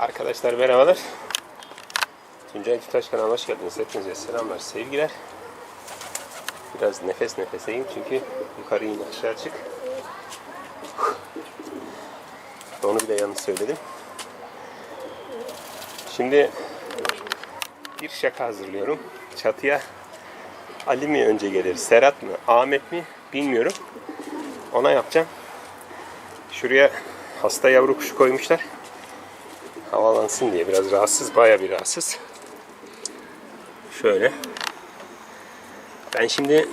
Arkadaşlar merhabalar. Tuncay Tutaş kanalına hoş geldiniz. Hepinize selamlar, sevgiler. Biraz nefes nefeseyim çünkü yukarı in aşağı çık. Onu bile yanlış söyledim. Şimdi bir şaka hazırlıyorum. Çatıya Ali mi önce gelir, Serhat mı, Ahmet mi bilmiyorum. Ona yapacağım. Şuraya hasta yavru kuşu koymuşlar. Havalansın diye biraz rahatsız, baya bir rahatsız. Şöyle. Ben şimdi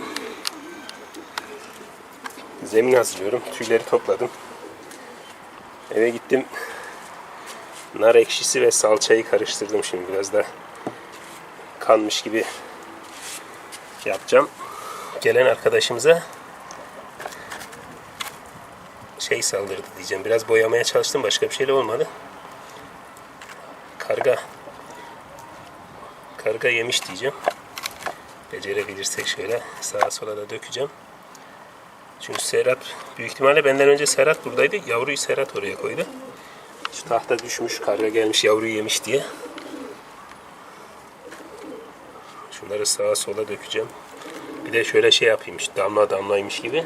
zemin hazırlıyorum. Tüyleri topladım. Eve gittim. Nar ekşisi ve salçayı karıştırdım şimdi biraz da kanmış gibi yapacağım. Gelen arkadaşımıza şey saldırdı diyeceğim. Biraz boyamaya çalıştım. Başka bir şeyle olmadı. Karga karga yemiş diyeceğim. Becerebilirsek şöyle sağa sola da dökeceğim. Çünkü Serhat büyük ihtimalle benden önce Serhat buradaydı. Yavruyu Serhat oraya koydu. Şu tahta düşmüş, karga gelmiş, yavruyu yemiş diye. Şunları sağa sola dökeceğim. Bir de şöyle şey yapayım işte damla damlaymış gibi.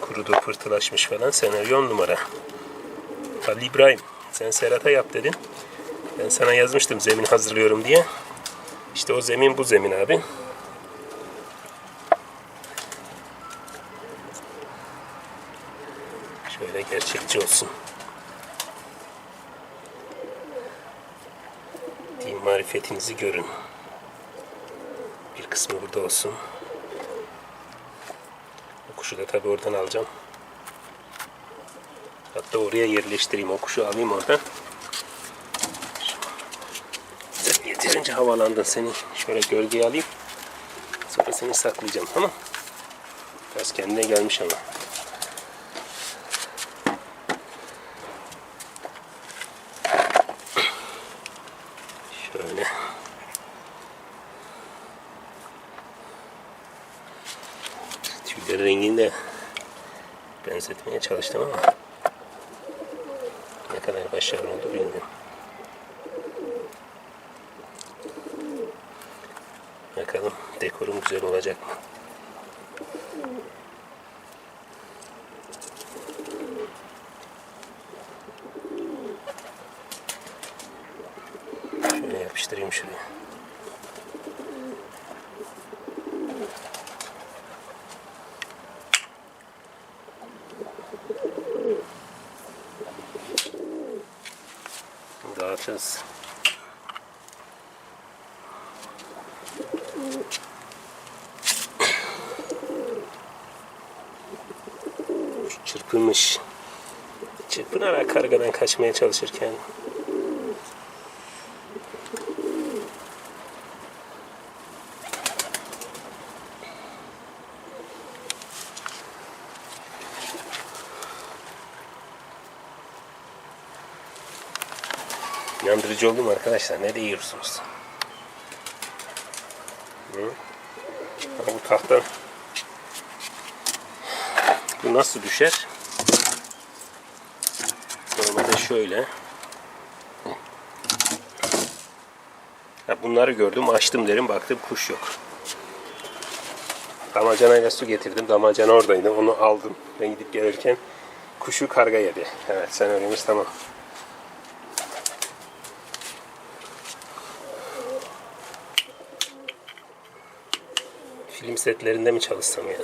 Kurudu, pırtılaşmış falan. Senaryo numara. Ali İbrahim, sen Serhat'a yap dedin. Ben sana yazmıştım zemin hazırlıyorum diye. İşte o zemin bu zemin abi. Şöyle gerçekçi olsun. Din marifetinizi görün. Bir kısmı burada olsun. O kuşu da tabi oradan alacağım. Hatta oraya yerleştireyim. O kuşu alayım oradan. Sen yeterince havalandın seni. Şöyle gölgeye alayım. Sonra seni saklayacağım tamam Biraz kendine gelmiş ama. Şöyle. Tüylerin rengini de benzetmeye çalıştım ama ne kadar başarılı oldu bilmiyorum. Bakalım güzel olacak mı? Şöyle yapıştırayım şuraya. Dağıtacağız. Çırpınmış. Çırpınarak kargadan kaçmaya çalışırken İnandırıcı oldu mu arkadaşlar? Ne diyorsunuz? Hı? Bu tahta bu nasıl düşer? Normalde şöyle. Ha, bunları gördüm, açtım derim, baktım kuş yok. Damacanayla su getirdim. Damacana oradaydı. Onu aldım. Ben gidip gelirken kuşu karga yedi. Evet sen öğrenmiş tamam. Film setlerinde mi çalışsam ya?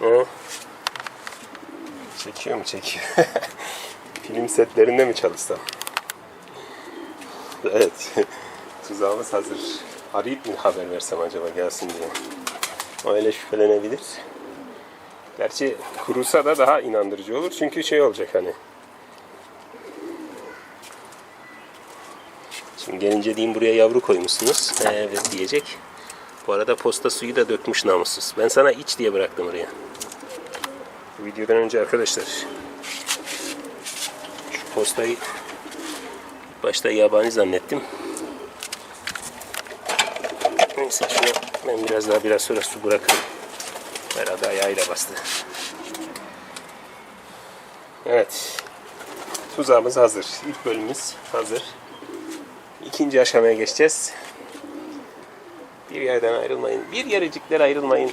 Ha? Çekiyor mu çekiyor? Film setlerinde mi çalışsam? Evet. Tuzağımız hazır. Arayıp mı haber versem acaba gelsin diye. Öyle şüphelenebilir. Gerçi kurusa da daha inandırıcı olur. Çünkü şey olacak hani. Şimdi gelince diyeyim buraya yavru koymuşsunuz. Evet diyecek. Arada posta suyu da dökmüş namussuz. Ben sana iç diye bıraktım oraya. Videodan önce arkadaşlar şu postayı başta yabani zannettim. Neyse şunu ben biraz daha biraz sonra su bırakırım. Herhalde ayağıyla bastı. Evet. Tuzağımız hazır. İlk bölümümüz hazır. İkinci aşamaya geçeceğiz. Bir yerden ayrılmayın. Bir yerecikler ayrılmayın.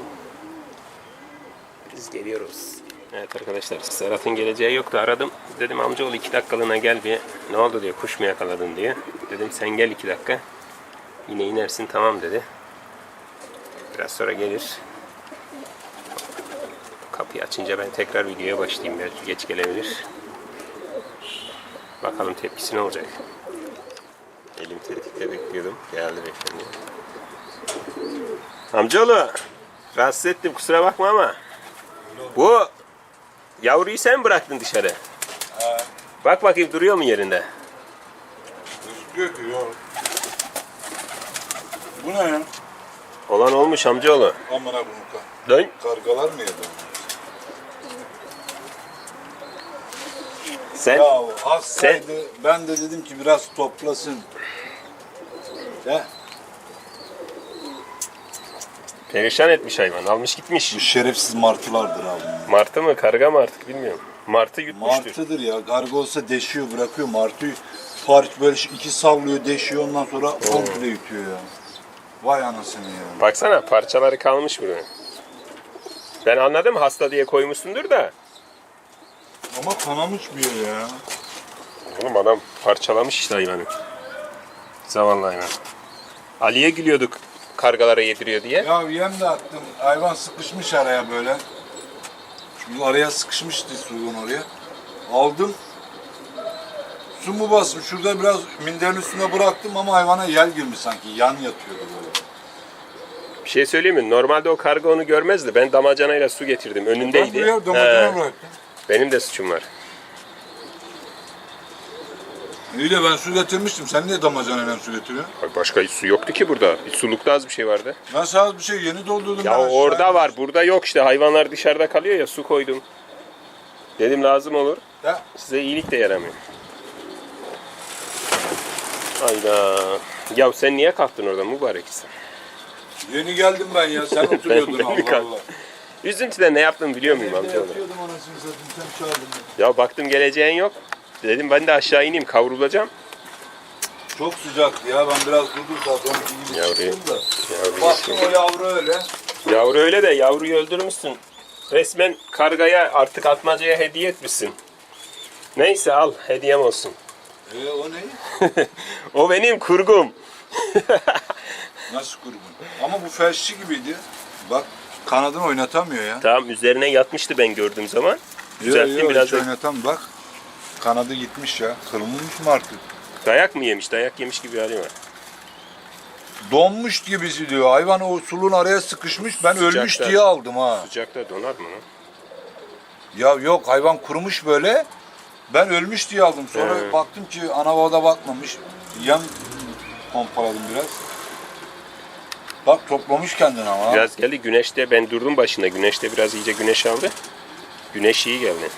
Biz geliyoruz. Evet arkadaşlar Serhat'ın geleceği yoktu aradım. Dedim amcaoğlu iki dakikalığına gel bir. Ne oldu diye kuş mu yakaladın diye. Dedim sen gel iki dakika. Yine inersin tamam dedi. Biraz sonra gelir. Kapıyı açınca ben tekrar videoya başlayayım. Belki geç gelebilir. Bakalım tepkisi ne olacak. Elim tetikte bekliyordum. Geldi beyefendi. Amcaoğlu. Rahatsız ettim kusura bakma ama. Bu yavruyu sen bıraktın dışarı. Bak bakayım duruyor mu yerinde? Ki yok. Bu ne ya? Olan olmuş amcaoğlu. Amına bunu ka- Dön. kargalar mı yedi? Sen Ya hastaydı. Ben de dedim ki biraz toplasın. Ya perişan etmiş hayvan. Almış gitmiş. bu şerefsiz martılardır abi. Martı mı karga mı artık bilmiyorum. Martı yutmuştur. Martıdır ya. Karga olsa deşiyor bırakıyor. Martıyı parç böyle iki sallıyor deşiyor ondan sonra komple yutuyor ya. Vay anasını ya. Baksana parçaları kalmış burada. Ben anladım hasta diye koymuşsundur da. Ama kanamış bir yer ya. Oğlum adam parçalamış işte hayvanı. Zavallı hayvan. Ali'ye gülüyorduk kargalara yediriyor diye. Ya yem de attım. Hayvan sıkışmış araya böyle. Şu araya sıkışmıştı suyun oraya. Aldım. Su mu basmış? Şurada biraz minderin üstüne bıraktım ama hayvana yel girmiş sanki. Yan yatıyordu böyle. Bir şey söyleyeyim mi? Normalde o karga onu görmezdi. Ben damacanayla su getirdim. Önündeydi. damacana He, bıraktım. benim de suçum var. İyi de ben su getirmiştim. Sen niye damacanayla su getiriyorsun? Ay Başka hiç su yoktu ki burada. Bir sulukta az bir şey vardı. Ben sana bir şey yeni doldurdum. Ya ben orada var, burada yok işte. Hayvanlar dışarıda kalıyor ya su koydum. Dedim lazım olur. Ya, Size iyilik de yaramıyor. Hayda. Ya sen niye kalktın orada mübarek insan? yeni geldim ben ya. Sen oturuyordun Ben Allah. Allah. Üzüntüden ne yaptım biliyor muyum Ben de amcaoğlu? yatıyordum anasını satayım. Sen çağırdın. Ya baktım geleceğin yok. Dedim ben de aşağı ineyim kavrulacağım. Çok sıcaktı ya. Ben biraz durdum saat 12 gibi Yavru- çıktım da. Yavru, Baktım o yavru öyle. yavru öyle de yavruyu öldürmüşsün. Resmen kargaya artık atmacaya hediye etmişsin. Neyse al hediyem olsun. E o ne? o benim kurgum. Nasıl kurgun? Ama bu felçli gibiydi. Bak kanadını oynatamıyor ya. Tamam üzerine yatmıştı ben gördüğüm zaman. Düzelttim yo, biraz hiç da oynatam bak. Kanadı gitmiş ya. Kırılmış mı artık? dayak mı yemiş? Dayak yemiş gibi hali var. Donmuş gibisi diyor. Hayvan o sulun araya sıkışmış. Ben Sıcakta. ölmüş diye aldım ha. Sıcakta donar mı lan? Ya yok hayvan kurumuş böyle. Ben ölmüş diye aldım. Sonra He. baktım ki ana babada bakmamış. Yan pompaladım biraz. Bak toplamış kendini ama. ha. Biraz geldi güneşte ben durdum başında. Güneşte biraz iyice güneş aldı. Güneş iyi geldi.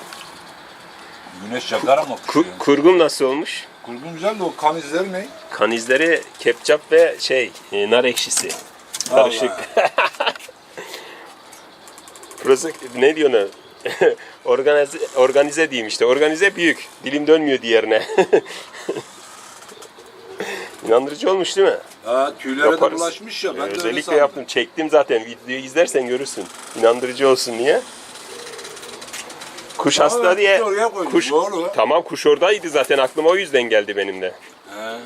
Güneş yakar ama Ku- kuşu. ya. kurgum nasıl olmuş? Kurgun güzel de o kan izleri ne? Kan izleri ketçap ve şey e, nar ekşisi. Karışık. Burası ne diyor ne? organize, organize diyeyim işte. Organize büyük. Dilim dönmüyor diğerine. İnandırıcı olmuş değil mi? Ha tüylere de Yaparız. bulaşmış ya. Ben Ee, de öyle Özellikle sandım. yaptım. Çektim zaten. Videoyu izlersen görürsün. İnandırıcı olsun diye. Kuş hasta diye. oraya koydum, Kuş, doğru. tamam kuş oradaydı zaten. Aklıma o yüzden geldi benim de. He.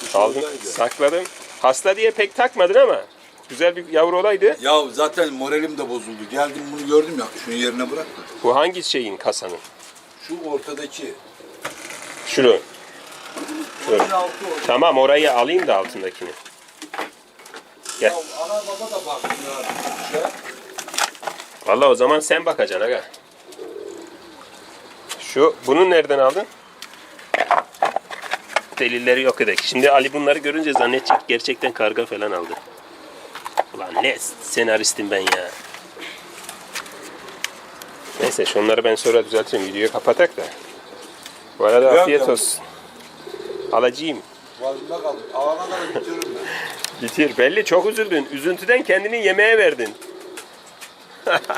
Kuş Aldım, oradaydı. sakladım. Hasta diye pek takmadın ama güzel bir yavru olaydı. Ya zaten moralim de bozuldu. Geldim bunu gördüm ya. Şunu yerine bırak da. Bu hangi şeyin kasanın? Şu ortadaki. Şunu. Dur. Onun altı o. Tamam orayı alayım da altındakini. Gel. Ya ana baba da baktı ya. Kuşa. Vallahi o zaman sen bakacaksın aga. Şu bunu nereden aldın? Delilleri yok edek. Şimdi Ali bunları görünce zannedecek gerçekten karga falan aldı. Ulan ne senaristim ben ya. Neyse şunları ben sonra düzeltirim. Videoyu kapatak da. Bu arada Yok, afiyet yok. olsun. Alacağım. Boğazımda kaldı. Alana kadar bitiririm ben. Bitir. Belli çok üzüldün. Üzüntüden kendini yemeğe verdin.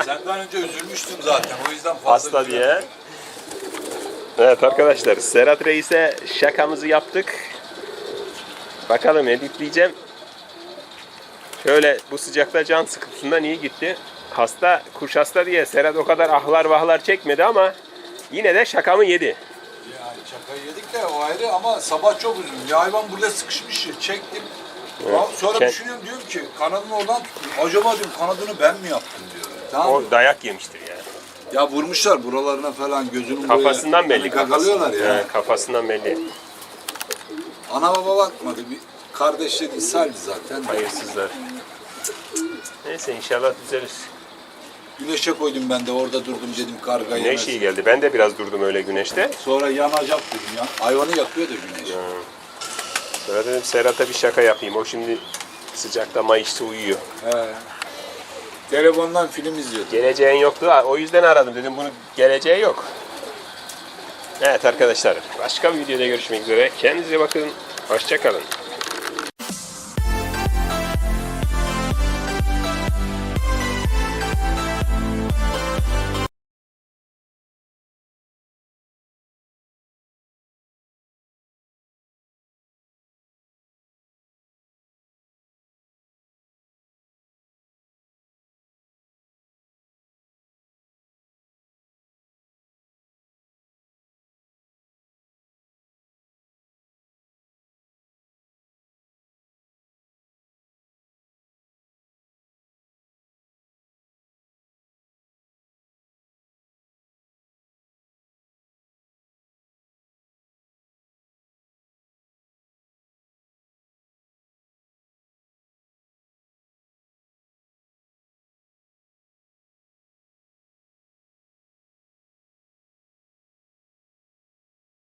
Senden önce üzülmüştüm zaten. O yüzden fazla Hasta diye. Evet arkadaşlar Serhat Reis'e şakamızı yaptık. Bakalım editleyeceğim. Şöyle bu sıcakta can sıkıntısından iyi gitti. Hasta, kuş hasta diye Serhat o kadar ahlar vahlar çekmedi ama yine de şakamı yedi. Yani çakayı yedik de o ayrı ama sabah çok üzüldüm. Ya hayvan burada sıkışmış ya, çektim. Evet, Sonra çek. düşünüyorum diyorum ki kanadını oradan tuttum. Acaba diyorum kanadını ben mi yaptım diyorum. Tamam mı? O dayak yemiştir yani. Ya vurmuşlar buralarına falan gözünün Kafasından belli. Hani ya. He, kafasından belli. Ana baba bakmadı. Bir kardeşleri ishaldi zaten. Hayırsızlar. Neyse inşallah düzelir. Güneşe koydum ben de orada durdum dedim karga Güneş yemez. iyi geldi. Ben de biraz durdum öyle güneşte. Sonra yanacak dedim ya. Hayvanı yakıyor da güneş. Sonra dedim Serhat'a bir şaka yapayım. O şimdi sıcakta Mayıs'ta uyuyor. He. Telefondan film izliyordu. Geleceğin yoktu. O yüzden aradım. Dedim bunun geleceği yok. Evet arkadaşlar. Başka bir videoda görüşmek üzere. Kendinize bakın. Hoşçakalın.